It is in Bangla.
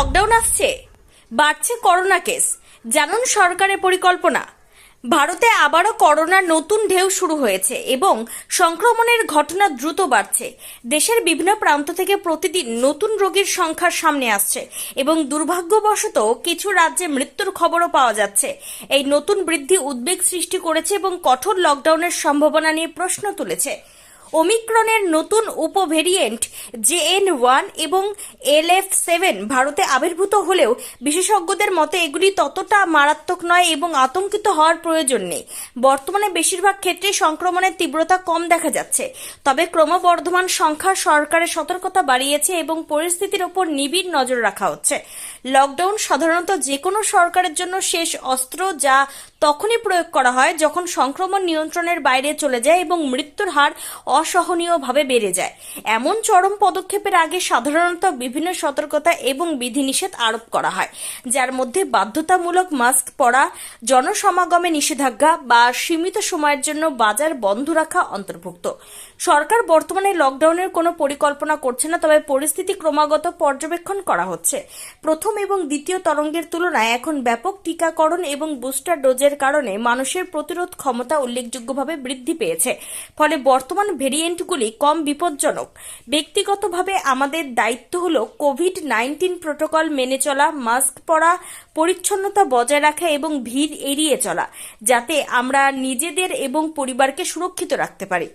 লকডাউন আসছে। বাড়ছে করোনা কেস। জানুন সরকারের পরিকল্পনা। ভারতে আবারও করোনার নতুন ঢেউ শুরু হয়েছে এবং সংক্রমণের ঘটনা দ্রুত বাড়ছে। দেশের বিভিন্ন প্রান্ত থেকে প্রতিদিন নতুন রোগীর সংখ্যা সামনে আসছে এবং দুর্ভাগ্যবশত কিছু রাজ্যে মৃত্যুর খবরও পাওয়া যাচ্ছে। এই নতুন বৃদ্ধি উদ্বেগ সৃষ্টি করেছে এবং কঠোর লকডাউনের সম্ভাবনা নিয়ে প্রশ্ন তুলেছে। ওমিক্রনের নতুন উপভেরিয়েন্ট জেএন ওয়ান এবং এল এফ সেভেন ভারতে আবির্ভূত হলেও বিশেষজ্ঞদের মতে এগুলি ততটা মারাত্মক নয় এবং আতঙ্কিত হওয়ার প্রয়োজন নেই। বর্তমানে বেশিরভাগ ক্ষেত্রে সংক্রমণের তীব্রতা কম দেখা যাচ্ছে। তবে ক্রমবর্ধমান সংখ্যা সরকারের সতর্কতা বাড়িয়েছে এবং পরিস্থিতির ওপর নিবিড় নজর রাখা হচ্ছে। লকডাউন সাধারণত যে কোনো সরকারের জন্য শেষ অস্ত্র যা তখনই প্রয়োগ করা হয় যখন সংক্রমণ নিয়ন্ত্রণের বাইরে চলে যায় এবং মৃত্যুর হার অসহনীয়ভাবে বেড়ে যায়। এমন চরম পদক্ষেপের আগে সাধারণত বিভিন্ন সতর্কতা এবং বিধিনিষেধ আরোপ করা হয়, যার মধ্যে বাধ্যতামূলক মাস্ক পরা, জনসমাগমে নিষেধাজ্ঞা বা সীমিত সময়ের জন্য বাজার বন্ধ রাখা অন্তর্ভুক্ত। সরকার বর্তমানে লকডাউনের কোনো পরিকল্পনা করছে না, তবে পরিস্থিতি ক্রমাগত পর্যবেক্ষণ করা হচ্ছে। প্রথম এবং দ্বিতীয় তরঙ্গের তুলনায় এখন ব্যাপক টিকাকরণ এবং বুস্টার ডোজের কারণে মানুষের প্রতিরোধ ক্ষমতা উল্লেখযোগ্যভাবে বৃদ্ধি পেয়েছে। ফলে বর্তমান ভেরিয়েন্টগুলি কম বিপজ্জনক। ব্যক্তিগতভাবে আমাদের দায়িত্ব হল কোভিড নাইন্টিন প্রোটোকল মেনে চলা, মাস্ক পরা, পরিচ্ছন্নতা বজায় রাখা এবং ভিড় এড়িয়ে চলা, যাতে আমরা নিজেদের এবং পরিবারকে সুরক্ষিত রাখতে পারি।